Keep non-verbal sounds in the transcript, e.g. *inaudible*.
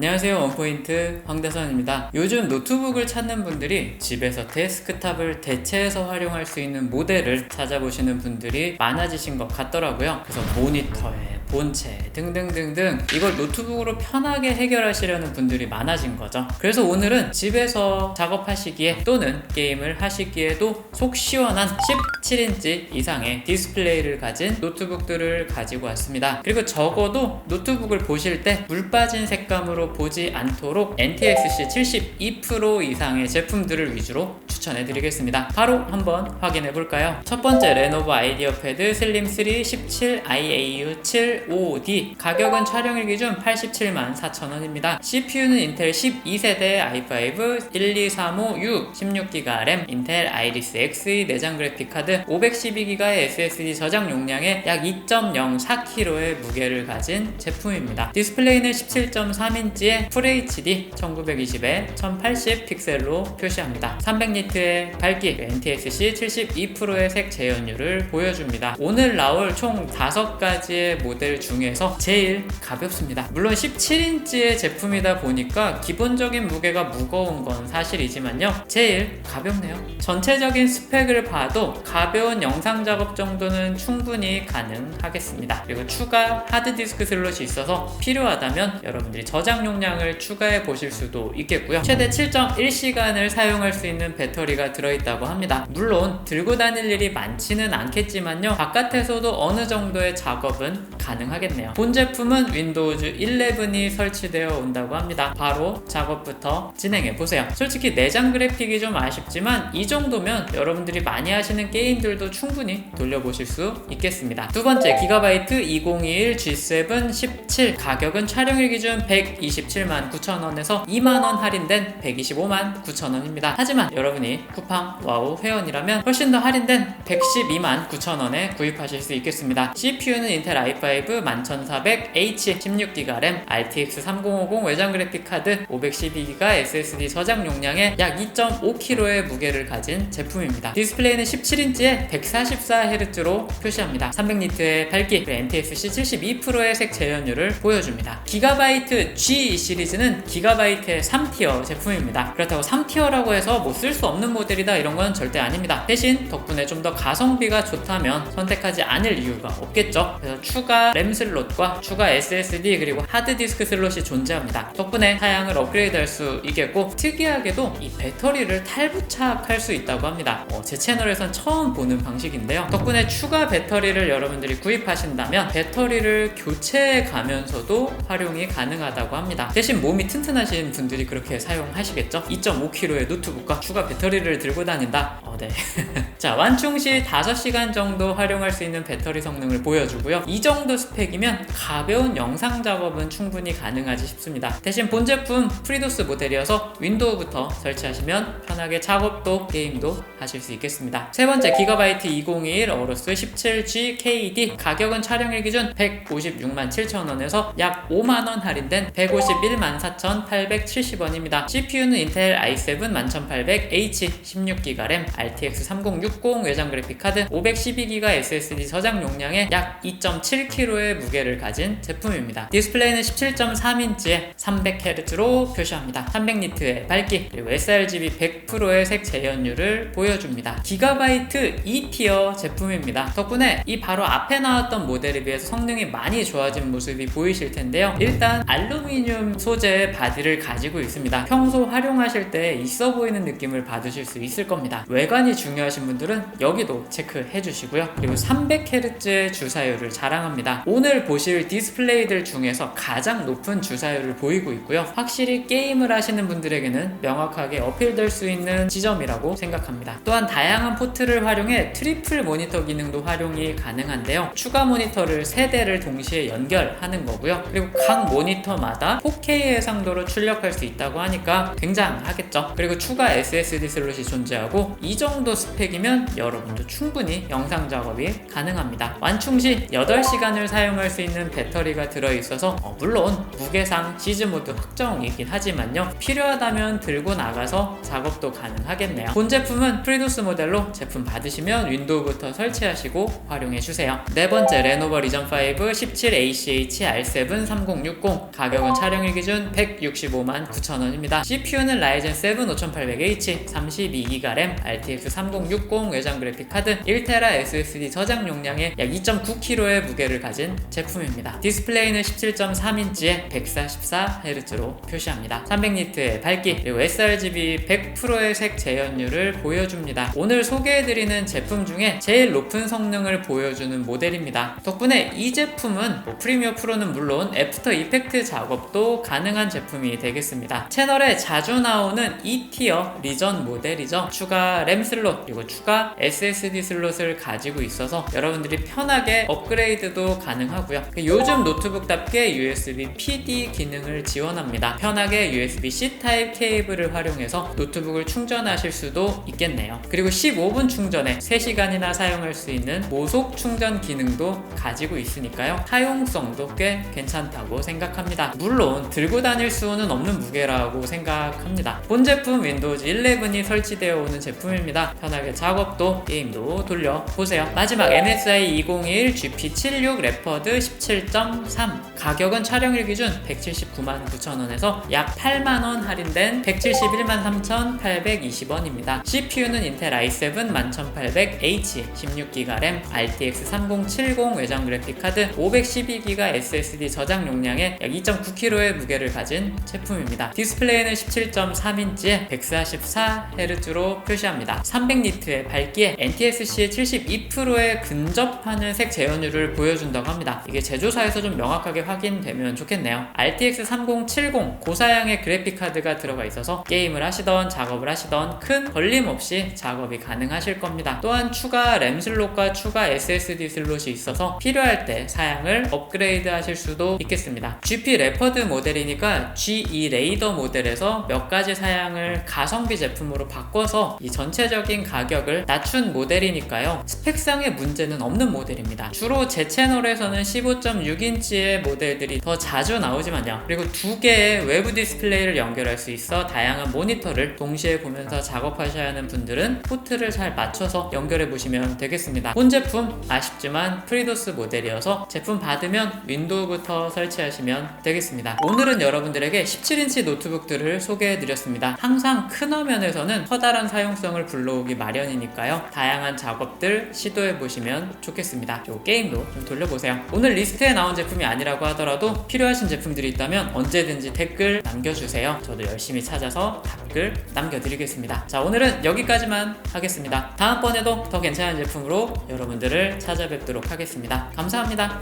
안녕하세요 원포인트 황대선입니다. 요즘 노트북을 찾는 분들이 집에서 데스크탑을 대체해서 활용할 수 있는 모델을 찾아보시는 분들이 많아지신 것 같더라고요. 그래서 모니터에 본체 등등등등 이걸 노트북으로 편하게 해결하시려는 분들이 많아진 거죠. 그래서 오늘은 집에서 작업하시기에 또는 게임을 하시기에도 속 시원한 17인치 이상의 디스플레이를 가진 노트북들을 가지고 왔습니다. 그리고 적어도 노트북을 보실 때 물 빠진 색감으로 보지 않도록 NTSC 72% 이상의 제품들을 위주로 추천해 드리겠습니다. 바로 한번 확인해 볼까요? 첫 번째 레노버 아이디어 패드 슬림 3 17 IAU 75D 가격은 촬영일 기준 87만 4천원입니다. CPU는 인텔 12세대 i5 12356 16기가 램 인텔 아이리스 Xe 내장 그래픽 카드 512기가의 SSD 저장 용량에 약 2.04kg의 무게를 가진 제품입니다. 디스플레이는 17.3인치의 FHD 1920에 1080 픽셀로 표시합니다. 300니트 의 밝기 NTSC 72%의 색 재현율을 보여줍니다. 오늘 나올 총 5가지의 모델 중에서 제일 가볍습니다. 물론 17인치의 제품이다 보니까 기본적인 무게가 무거운 건 사실이지만요. 제일 가볍네요. 전체적인 스펙을 봐도 가벼운 영상 작업 정도는 충분히 가능하겠습니다. 그리고 추가 하드디스크 슬롯이 있어서 필요하다면 여러분들이 저장 용량을 추가해 보실 수도 있겠고요. 최대 7.1시간을 사용할 수 있는 배터리 가 들어있다고 합니다. 물론 들고 다닐 일이 많지는 않겠지만요. 바깥에서도 어느 정도의 작업은 가능하겠네요. 본 제품은 윈도우즈 11이 설치되어 온다고 합니다. 바로 작업부터 진행해 보세요. 솔직히 내장 그래픽이 좀 아쉽지만 이 정도면 여러분들이 많이 하시는 게임들도 충분히 돌려보실 수 있겠습니다. 두 번째 기가바이트 2021 G7 17 가격은 촬영일 기준 127만 9천 원에서 2만 원 할인된 125만 9천 원입니다. 하지만 여러분이 쿠팡 와우 회원이라면 훨씬 더 할인된 112만 9천원에 구입하실 수 있겠습니다. CPU는 인텔 i5 11400H 16기가 램 RTX 3050 외장 그래픽 카드 512기가 SSD 저장 용량에 약 2.5kg의 무게를 가진 제품입니다. 디스플레이는 17인치에 144Hz로 표시합니다. 300니트의 밝기 NTSC 72%의 색 재현율을 보여줍니다. 기가바이트 G 시리즈는 기가바이트의 3티어 제품입니다. 그렇다고 3티어라고 해서 뭐 쓸 수 없는 모델이다 이런 건 절대 아닙니다. 대신 덕분에 좀 더 가성비가 좋다면 선택하지 않을 이유가 없겠죠. 그래서 추가 램 슬롯과 추가 SSD 그리고 하드디스크 슬롯이 존재합니다. 덕분에 사양을 업그레이드 할 수 있겠고 특이하게도 이 배터리를 탈부착할 수 있다고 합니다. 어, 제 채널에선 처음 보는 방식인데요. 덕분에 추가 배터리를 여러분들이 구입하신다면 배터리를 교체해 가면서도 활용이 가능하다고 합니다. 대신 몸이 튼튼하신 분들이 그렇게 사용하시겠죠? 2.5kg의 노트북과 추가 배터리 를 들고 다닌다. 어, 네. *laughs* 자 완충 시 5시간 정도 활용할 수 있는 배터리 성능을 보여주고요. 이 정도 스펙이면 가벼운 영상 작업은 충분히 가능하지 싶습니다. 대신 본 제품 프리도스 모델이어서 윈도우부터 설치하시면 편하게 작업도 게임도 하실 수 있겠습니다. 세 번째 기가바이트 2021 어로스 17G KD 가격은 촬영일 기준 156만 7천 원에서 약 5만 원 할인된 151만 4,870원입니다. CPU는 인텔 i7 11800H 16기가 램 RTX 3060 외장 그래픽 카드 512기가 SSD 저장 용량에 약 2.7kg의 무게를 가진 제품입니다. 디스플레이는 17.3인치에 300Hz로 표시합니다. 300니트의 밝기 그리고 sRGB 100%의 색 재현율을 보여줍니다. 기가바이트 2티어 제품입니다. 덕분에 이 바로 앞에 나왔던 모델에 비해서 성능이 많이 좋아진 모습이 보이실 텐데요. 일단 알루미늄 소재의 바디를 가지고 있습니다. 평소 활용하실 때 있어 보이는 느낌을 받으실 수 있을 겁니다. 외 관이 중요하신 분들은 여기도 체크해 주시고요. 그리고 300Hz의 주사율을 자랑합니다. 오늘 보실 디스플레이들 중에서 가장 높은 주사율을 보이고 있고요. 확실히 게임을 하시는 분들에게는 명확하게 어필될 수 있는 지점이라고 생각합니다. 또한 다양한 포트를 활용해 트리플 모니터 기능도 활용이 가능한데요. 추가 모니터를 3대를 동시에 연결하는 거고요. 그리고 각 모니터마다 4K 해상도로 출력할 수 있다고 하니까 굉장하겠죠. 그리고 추가 SSD 슬롯이 존재하고 이 정도 스펙이면 여러분도 충분히 영상 작업이 가능합니다. 완충 시 8시간을 사용할 수 있는 배터리가 들어있어서 어, 물론 무게상 시즈 모드 확정이긴 하지만요. 필요하다면 들고 나가서 작업도 가능하겠네요. 본 제품은 프리도스 모델로 제품 받으시면 윈도우부터 설치하시고 활용해 주세요. 네 번째 레노버 리전 5 17ACH R7 3060 가격은 촬영일 기준 165만 9천원입니다. CPU는 라이젠 7 5800H 32GB 램 RTX 3060 외장 그래픽 카드 1TB SSD 저장 용량에 약 2.9kg의 무게를 가진 제품입니다. 디스플레이는 17.3인치에 144Hz로 표시합니다. 300니트의 밝기 그리고 sRGB 100%의 색 재현율을 보여줍니다. 오늘 소개해드리는 제품 중에 제일 높은 성능을 보여주는 모델입니다. 덕분에 이 제품은 뭐 프리미어 프로는 물론 애프터 이펙트 작업도 가능한 제품이 되겠습니다. 채널에 자주 나오는 2티어 리전 모델이죠. 추가 램 슬롯 그리고 추가 SSD 슬롯을 가지고 있어서 여러분들이 편하게 업그레이드도 가능하고요. 요즘 노트북답게 USB PD 기능을 지원합니다. 편하게 USB-C 타입 케이블을 활용해서 노트북을 충전하실 수도 있겠네요. 그리고 15분 충전에 3시간이나 사용할 수 있는 모속 충전 기능도 가지고 있으니까요. 사용성도 꽤 괜찮다고 생각합니다. 물론 들고 다닐 수는 없는 무게라고 생각합니다. 본 제품 윈도우즈 11이 설치되어 오는 제품입니다. 편하게 작업도 게임도 돌려보세요. 마지막 MSI 201 GP76 레퍼드 17.3 가격은 촬영일 기준 179만 9천원에서 약 8만원 할인된 171만 3,820원입니다. CPU는 인텔 i7 11800H 16GB 램 RTX 3070 외장 그래픽 카드 512GB SSD 저장 용량에 약 2.9kg의 무게를 가진 제품입니다. 디스플레이는 17.3인치에 144Hz로 표시합니다. 300니트의 밝기에 NTSC의 72%의 근접하는 색 재현율을 보여준다고 합니다. 이게 제조사에서 좀 명확하게 확인되면 좋겠네요. RTX 3070 고사양의 그래픽 카드가 들어가 있어서 게임을 하시던 작업을 하시던 큰 걸림 없이 작업이 가능하실 겁니다. 또한 추가 램 슬롯과 추가 SSD 슬롯이 있어서 필요할 때 사양을 업그레이드 하실 수도 있겠습니다. GP 레퍼드 모델이니까 G2 레이더 모델에서 몇 가지 사양을 가성비 제품으로 바꿔서 이 전체 적인 가격을 낮춘 모델이니까요. 스펙상의 문제는 없는 모델입니다. 주로 제 채널에서는 15.6인치의 모델들이 더 자주 나오지만요. 그리고 두 개의 외부 디스플레이를 연결할 수 있어 다양한 모니터를 동시에 보면서 작업하셔야 하는 분들은 포트를 잘 맞춰서 연결해 보시면 되겠습니다. 본 제품 아쉽지만 프리도스 모델이어서 제품 받으면 윈도우부터 설치하시면 되겠습니다. 오늘은 여러분들에게 17인치 노트북들을 소개해 드렸습니다. 항상 큰 화면에서는 커다란 사용성을 불러 오기 마련이니까요. 다양한 작업들 시도해 보시면 좋겠습니다. 요 게임도 좀 돌려보세요. 오늘 리스트에 나온 제품이 아니라고 하더라도 필요하신 제품들이 있다면 언제든지 댓글 남겨주세요. 저도 열심히 찾아서 댓글 남겨드리겠습니다. 자, 오늘은 여기까지만 하겠습니다. 다음번에도 더 괜찮은 제품으로 여러분들을 찾아뵙도록 하겠습니다. 감사합니다.